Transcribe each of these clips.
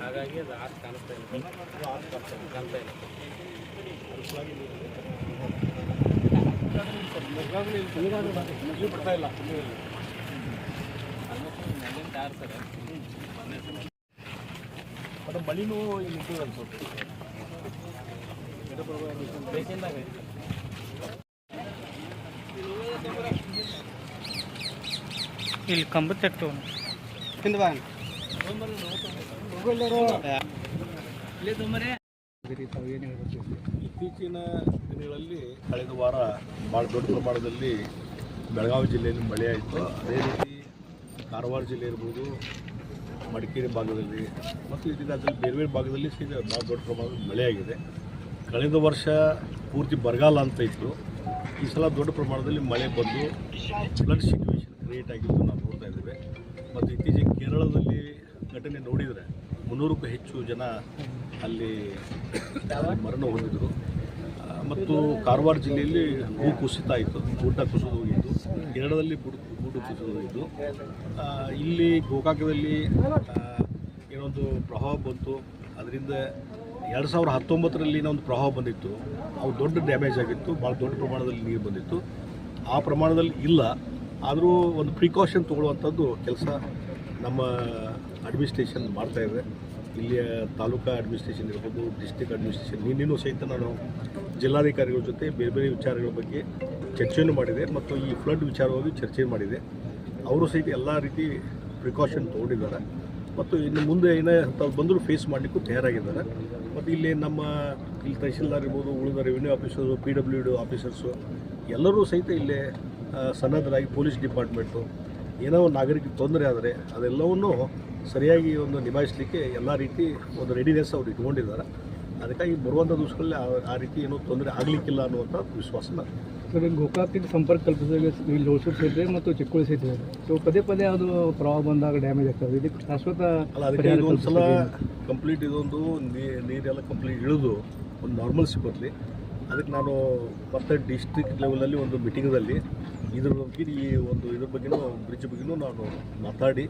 ಹಾಗಾಗಿ ಅದು ಆರ್ಟ್ ಕಾಣಿಸ್ತಾ ಇಲ್ಲ. ಕಾಣ್ತಾ ಇಲ್ಲ ಬಟ್ ಮಳಿನೂ ಇಲ್ಲಿ ನಿಂತದ ಅನ್ಸುತ್ತೆ ಬೇಸಿಂದಾಗ ಇಲ್ಲಿ ಕಂಬ ತೆಟ್ಟು ಇತ್ತೀಚಿನ ದಿನಗಳಲ್ಲಿ ಕಳೆದ ವಾರ ಭಾಳ ದೊಡ್ಡ ಪ್ರಮಾಣದಲ್ಲಿ ಬೆಳಗಾವಿ ಜಿಲ್ಲೆಯಲ್ಲಿ ಮಳೆ ಆಯಿತು. ಅದೇ ರೀತಿ ಕಾರವಾರ ಜಿಲ್ಲೆ ಇರ್ಬೋದು, ಮಡಿಕೇರಿ ಭಾಗದಲ್ಲಿ ಮತ್ತು ಇದೀಗ ಅದರಲ್ಲಿ ಬೇರೆ ಬೇರೆ ಭಾಗದಲ್ಲಿ ಸೀದಾ ಭಾಳ ದೊಡ್ಡ ಪ್ರಮಾಣದಲ್ಲಿ ಮಳೆ ಆಗಿದೆ. ಕಳೆದ ವರ್ಷ ಪೂರ್ತಿ ಬರಗಾಲ ಅಂತ ಇತ್ತು. ಈ ಸಲ ದೊಡ್ಡ ಪ್ರಮಾಣದಲ್ಲಿ ಮಳೆ ಬಂದು ಫ್ಲಡ್ ಸಿಚುವೇಶನ್ ಕ್ರಿಯೇಟ್ ಆಗಿದ್ದು ನಾವು ನೋಡ್ತಾ ಇದ್ದೇವೆ. ಮತ್ತು ಇತ್ತೀಚೆಗೆ ಕೇರಳದಲ್ಲಿ ಘಟನೆ ನೋಡಿದರೆ ಮುನ್ನೂರಕ್ಕೂ ಹೆಚ್ಚು ಜನ ಅಲ್ಲಿ ಮರಣ ಹೊಂದಿದ್ರು. ಮತ್ತು ಕಾರವಾರ ಜಿಲ್ಲೆಯಲ್ಲಿ ಭೂ ಕುಸಿತ ಆಯಿತು ಗುಡ್ಡ ಕುಸಿದು ಹೋಗಿದ್ದು ಕೇರಳದಲ್ಲಿ ಗುಡ್, ಗುಡ್ಡು ಕುಸಿದು ಹೋಗಿದ್ದು ಇಲ್ಲಿ ಗೋಕಾಕದಲ್ಲಿ ಏನೊಂದು ಪ್ರಭಾವ ಬಂತು. ಅದರಿಂದ ಎರಡು ಸಾವಿರದ ಹತ್ತೊಂಬತ್ತರಲ್ಲಿ ಒಂದು ಪ್ರಭಾವ ಬಂದಿತ್ತು. ಅವು ದೊಡ್ಡ ಡ್ಯಾಮೇಜ್ ಆಗಿತ್ತು ಭಾಳ ದೊಡ್ಡ ಪ್ರಮಾಣದಲ್ಲಿ ನೀರು ಬಂದಿತ್ತು. ಆ ಪ್ರಮಾಣದಲ್ಲಿ ಇಲ್ಲ. ಆದರೂ ಒಂದು ಪ್ರಿಕಾಷನ್ ತೊಗೊಳ್ಳುವಂಥದ್ದು ಕೆಲಸ ನಮ್ಮ ಅಡ್ಮಿನಿಸ್ಟ್ರೇಷನ್ ಮಾಡ್ತಾ ಇದೆ ಇಲ್ಲಿಯ ತಾಲೂಕಾ ಅಡ್ಮಿನಿಸ್ಟ್ರೇಷನ್ ಇರ್ಬೋದು ಡಿಸ್ಟಿಕ್ ಅಡ್ಮಿನಿಸ್ಟ್ರೇಷನ್ ನಿನ್ನೆನೂ ಸಹಿತ ನಾನು ಜಿಲ್ಲಾಧಿಕಾರಿಗಳ ಜೊತೆ ಬೇರೆ ಬೇರೆ ವಿಚಾರಗಳ ಬಗ್ಗೆ ಚರ್ಚೆಯನ್ನು ಮಾಡಿದೆ ಮತ್ತು ಈ ಫ್ಲಡ್ ವಿಚಾರವಾಗಿ ಚರ್ಚೆ ಮಾಡಿದೆ. ಅವರು ಸಹಿತ ಎಲ್ಲ ರೀತಿ ಪ್ರಿಕಾಷನ್ ತೊಗೊಂಡಿದ್ದಾರೆ. ಮತ್ತು ಇನ್ನು ಮುಂದೆ ಏನೇ ತಾವು ಬಂದರೂ ಫೇಸ್ ಮಾಡಲಿಕ್ಕೂ ತಯಾರಾಗಿದ್ದಾರೆ. ಮತ್ತು ಇಲ್ಲಿ ನಮ್ಮ ಇಲ್ಲಿ ತಹಶೀಲ್ದಾರ್ ಇರ್ಬೋದು ಉಳಿದ revenue officers P W D officers ಎಲ್ಲರೂ ಸಹಿತ ಇಲ್ಲೇ ಸನ್ನದ್ಧರಾಗಿ ಪೊಲೀಸ್ ಡಿಪಾರ್ಟ್ಮೆಂಟು ಏನೋ ನಾಗರಿಕ ತೊಂದರೆ ಆದರೆ ಅದೆಲ್ಲವನ್ನು ಸರಿಯಾಗಿ ಒಂದು ನಿಭಾಯಿಸಲಿಕ್ಕೆ ಎಲ್ಲ ರೀತಿ ಒಂದು ರೆಡಿನೆಸ್ ಅವ್ರು ಇಟ್ಕೊಂಡಿದ್ದಾರೆ. ಅದಕ್ಕಾಗಿ ಬರುವಂಥ ದಿವಸಗಳಲ್ಲಿ ಆ- ರೀತಿ ಏನೂ ತೊಂದರೆ ಆಗಲಿಕ್ಕಿಲ್ಲ ಅನ್ನುವಂಥ ವಿಶ್ವಾಸ ನಾನು ಸರ್ ಗೋಕಾಕಿಗೆ ಸಂಪರ್ಕ ಕಲ್ಪಿಸಿದಾಗ ಇಲ್ಲಿ ಹೊಸೂರು ಸೇತುವೆ ಮತ್ತು ಚಿಕ್ಕೋಳಿ ಸೇತುವೆ ಸೊ ಪದೇ ಪದೇ ಅದು ಪ್ರವಾಹ ಬಂದಾಗ ಡ್ಯಾಮೇಜ್ ಆಗ್ತದೆ. ಇದಕ್ಕೆ ಶಾಶ್ವತ ಅಲ್ಲ ಅದಕ್ಕೆ ಸಲ ಕಂಪ್ಲೀಟ್ ಇದೊಂದು ನೀರೆಲ್ಲ ಕಂಪ್ಲೀಟ್ ಇಳಿದು ಒಂದು ನಾರ್ಮಲ್ ಬರಲಿ ಅದಕ್ಕೆ ನಾನು ಮತ್ತೆ ಡಿಸ್ಟ್ರಿಕ್ಟ್ ಲೆವೆಲಲ್ಲಿ ಒಂದು ಮೀಟಿಂಗಲ್ಲಿ ಇದ್ರ ಬಗ್ಗೆ ಈ ಒಂದು ಇದ್ರ ಬಗ್ಗೆನೂ ಬ್ರಿಡ್ಜ್ ಬಗ್ಗೆನೂ ನಾನು ಮಾತಾಡಿ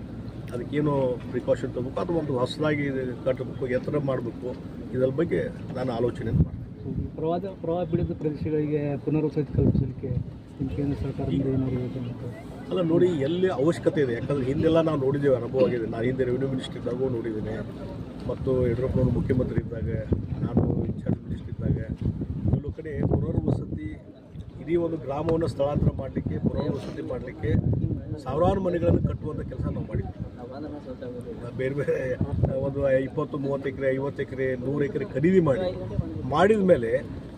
ಅದಕ್ಕೇನು ಪ್ರಿಕಾಷನ್ ತಗೋಬೇಕು ಅಥವಾ ಒಂದು ಹೊಸದಾಗಿ ಕಟ್ಟಬೇಕು ಎತ್ತರ ಮಾಡಬೇಕು. ಇದರ ಬಗ್ಗೆ ನಾನು ಆಲೋಚನೆ ಮಾಡ್ತೀನಿ. ಪ್ರವಾಹ ಪ್ರವಾಹ ಬೀಳಿದ ಪ್ರದೇಶಗಳಿಗೆ ಪುನರ್ವಸತಿ ಕಲ್ಪಿಸಲಿಕ್ಕೆ ಕೇಂದ್ರ ಸರ್ಕಾರದಿಂದ ಏನಾದ್ರು ಯೋಜನೆ ಉಂಟಾ? ಅಲ್ಲ ನೋಡಿ ಎಲ್ಲಿ ಅವಶ್ಯಕತೆ ಇದೆ. ಯಾಕಂದರೆ ಹಿಂದೆಲ್ಲ ನಾವು ನೋಡಿದ್ದೇವೆ ಅನುಭವ ಆಗಿದೆ. ನಾನು ಹಿಂದೆ ರೆವಿನ್ಯೂ ಮಿನಿಸ್ಟರ್ ಇದ್ದಾಗೂ ನೋಡಿದ್ದೇನೆ. ಮತ್ತು ಯಡಿಯೂರಪ್ಪನವರು ಮುಖ್ಯಮಂತ್ರಿ ಇದ್ದಾಗ ನಾನು ಇನ್ಚಾರ್ಜ್ ಮಿನಿಸ್ಟರ್ ಇದ್ದಾಗ ಕೆಲವು ಕಡೆ ಪುನರ್ವಸತಿ ಇಡೀ ಒಂದು ಗ್ರಾಮವನ್ನು ಸ್ಥಳಾಂತರ ಮಾಡಲಿಕ್ಕೆ ಪುನರ್ವಸತಿ ಮಾಡಲಿಕ್ಕೆ ಸಾವಿರಾರು ಮನೆಗಳನ್ನು ಕಟ್ಟುವಂಥ ಕೆಲಸ ನಾವು ಮಾಡಿದ್ವಿ. ಬೇರೆ ಬೇರೆ ಒಂದು ಇಪ್ಪತ್ತು, ಮೂವತ್ತು ಎಕರೆ, ಐವತ್ತು ಎಕರೆ, ನೂರು ಎಕರೆ ಖರೀದಿ ಮಾಡಿ, ಮಾಡಿದ ಮೇಲೆ,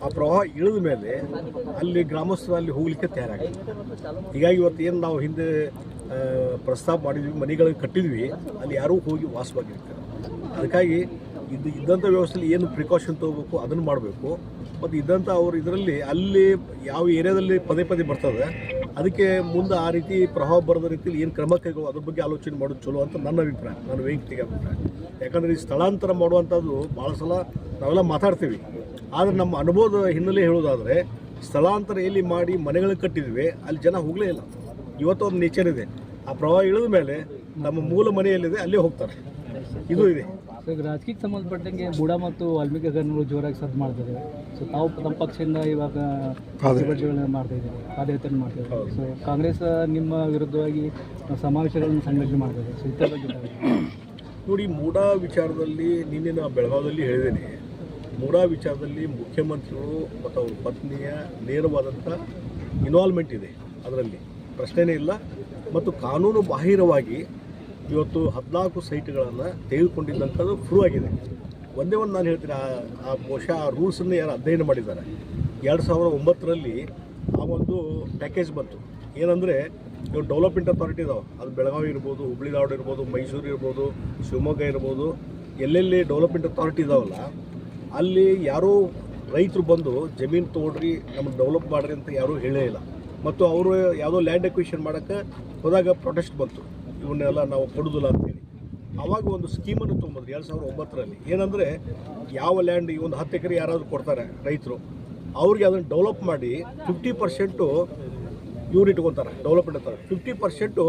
ಆ ಪ್ರವಾಹ ಇಳಿದ ಮೇಲೆ ಅಲ್ಲಿ ಗ್ರಾಮಸ್ಥರು ಅಲ್ಲಿ ಹೋಗ್ಲಿಕ್ಕೆ ತಯಾರಾಗಿದೆ. ಹೀಗಾಗಿ ಇವತ್ತು ಏನು ನಾವು ಹಿಂದೆ ಪ್ರಸ್ತಾಪ ಮಾಡಿದ್ವಿ, ಮನೆಗಳಿಗೆ ಕಟ್ಟಿದ್ವಿ, ಅಲ್ಲಿ ಯಾರೂ ಹೋಗಿ ವಾಸವಾಗಿರ್ತಾರೆ. ಅದಕ್ಕಾಗಿ ಇದು ಇದ್ದಂಥ ವ್ಯವಸ್ಥೆಯಲ್ಲಿ ಏನು ಪ್ರಿಕಾಷನ್ ತೊಗೋಬೇಕು, ಅದನ್ನು ಮಾಡಬೇಕು. ಮತ್ತು ಇದ್ದಂಥ ಅವರು ಇದರಲ್ಲಿ ಅಲ್ಲಿ ಯಾವ ಏರಿಯಾದಲ್ಲಿ ಪದೇ ಪದೇ ಬರ್ತದೆ ಅದಕ್ಕೆ ಮುಂದೆ ಆ ರೀತಿ ಪ್ರಭಾವ ಬರದ ರೀತಿಯಲ್ಲಿ ಏನು ಕ್ರಮ ಕೈಗೊಳ್ಳೋ ಅದ್ರ ಬಗ್ಗೆ ಆಲೋಚನೆ ಮಾಡೋದು ಚಲೋ ಅಂತ ನನ್ನ ಅಭಿಪ್ರಾಯ, ನನ್ನ ವೈಯಕ್ತಿಕ ಅಭಿಪ್ರಾಯ. ಯಾಕಂದರೆ ಈ ಸ್ಥಳಾಂತರ ಮಾಡುವಂಥದ್ದು ಭಾಳ ಸಲ ನಾವೆಲ್ಲ ಮಾತಾಡ್ತೀವಿ. ಆದರೆ ನಮ್ಮ ಅನುಭವದ ಹಿನ್ನೆಲೆ ಹೇಳೋದಾದರೆ ಸ್ಥಳಾಂತರ ಎಲ್ಲಿ ಮಾಡಿ ಮನೆಗಳು ಕಟ್ಟಿದ್ವಿ, ಅಲ್ಲಿ ಜನ ಹೋಗಲೇ ಇಲ್ಲ. ಇವತ್ತು ಒಂದು ನೇಚರ್ ಇದೆ. ಆ ಪ್ರವಾಹ ಇಳಿದ ಮೇಲೆ ನಮ್ಮ ಮೂಲ ಮನೆಯಲ್ಲಿದೆ, ಅಲ್ಲೇ ಹೋಗ್ತಾರೆ. ಇದು ಇದೆ. ಸೊ ಈಗ ರಾಜಕೀಯಕ್ಕೆ ಸಂಬಂಧಪಟ್ಟಂಗೆ ಬುಡ ಮತ್ತು ವಾಲ್ಮೀಕಿ ಗಣಗಳು ಜೋರಾಗಿ ಸದ್ದು ಮಾಡ್ತಾರೆ ಸೊ ತಾವು ತಮ್ಮ ಪಕ್ಷದಿಂದ ಇವಾಗ ಪ್ರತಿಭಟನೆಗಳನ್ನ ಮಾಡ್ತಾ ಇದ್ದಾರೆ ಪಾದಯಾತ್ರೆ ಮಾಡ್ತಾ ಇದ್ದಾರೆ. ಸೊ ಕಾಂಗ್ರೆಸ್ ನಿಮ್ಮ ವಿರುದ್ಧವಾಗಿ ಸಮಾವೇಶಗಳನ್ನು ಸಂಘಟನೆ ಮಾಡ್ತಾ ಸೊ ಇತರ ಬಗ್ಗೆ ನೋಡಿ ಮೂಡಾ ವಿಚಾರದಲ್ಲಿ ನಿನ್ನೆ ನಾ ಬೆಳಗಾವದಲ್ಲಿ ಹೇಳಿದ್ದೇನೆ. ಮೂಡಾ ವಿಚಾರದಲ್ಲಿ ಮುಖ್ಯಮಂತ್ರಿಗಳು ಮತ್ತು ಅವ್ರ ಪತ್ನಿಯ ನೇರವಾದಂಥ ಇನ್ವಾಲ್ವ್ಮೆಂಟ್ ಇದೆ ಅದರಲ್ಲಿ. ಪ್ರಶ್ನೆನೇ ಇಲ್ಲ. ಮತ್ತು ಕಾನೂನು ಬಾಹಿರವಾಗಿ ಇವತ್ತು ಹದಿನಾಲ್ಕು ಸೈಟ್ಗಳನ್ನು ತೆಗೆದುಕೊಂಡಿದ್ದಂಥದ್ದು ಫ್ರೂ ಆಗಿದೆ. ಒಂದೇ ಒಂದು ನಾನು ಹೇಳ್ತೀನಿ, ಆ ಬಹುಶಃ ಆ ರೂಲ್ಸನ್ನು ಯಾರು ಅಧ್ಯಯನ ಮಾಡಿದ್ದಾರೆ. ಎರಡು ಸಾವಿರದ ಒಂಬತ್ತರಲ್ಲಿ ಆ ಒಂದು ಪ್ಯಾಕೇಜ್ ಬಂತು. ಏನಂದರೆ, ಇವ್ರು ಡೆವಲಪ್ಮೆಂಟ್ ಅಥಾರಿಟಿ ಇದಾವೆ. ಅದು ಬೆಳಗಾವಿ ಇರ್ಬೋದು, ಹುಬ್ಳಿ ಧಾರವಾಡ ಇರ್ಬೋದು, ಮೈಸೂರು ಇರ್ಬೋದು, ಶಿವಮೊಗ್ಗ ಇರ್ಬೋದು, ಎಲ್ಲೆಲ್ಲಿ ಡೆವಲಪ್ಮೆಂಟ್ ಅಥಾರಿಟಿ ಇದಾವಲ್ಲ, ಅಲ್ಲಿ ಯಾರೂ ರೈತರು ಬಂದು ಜಮೀನು ತೊಗೊಳ್ರಿ ನಮ್ಮ ಡೆವಲಪ್ ಮಾಡ್ರಿ ಅಂತ ಯಾರೂ ಹೇಳೇ ಇಲ್ಲ. ಮತ್ತು ಅವರು ಯಾವುದೋ ಲ್ಯಾಂಡ್ ಎಕ್ವಿಷನ್ ಮಾಡೋಕ್ಕೆ ಹೋದಾಗ ಪ್ರೊಟೆಸ್ಟ್ ಬಂತು. ಇವನ್ನೆಲ್ಲ ನಾವು ಕೊಡೋದಿಲ್ಲ ಅಂತೇಳಿ. ಆವಾಗ ಒಂದು ಸ್ಕೀಮನ್ನು ತೊಗೊಂಬಂದ್ರು, ಎರಡು ಸಾವಿರದ ಒಂಬತ್ತರಲ್ಲಿ. ಏನಂದರೆ, ಯಾವ ಲ್ಯಾಂಡ್ ಈ ಒಂದು ಹತ್ತು ಎಕರೆ ಯಾರಾದರೂ ಕೊಡ್ತಾರೆ ರೈತರು, ಅವ್ರಿಗೆ ಅದನ್ನು ಡೆವಲಪ್ ಮಾಡಿ ಫಿಫ್ಟಿ ಪರ್ಸೆಂಟು ಇವ್ರು ಇಟ್ಕೊತಾರೆ ಡೆವಲಪ್ಮೆಂಟ್ ಅಂತಾರೆ. Fifty percent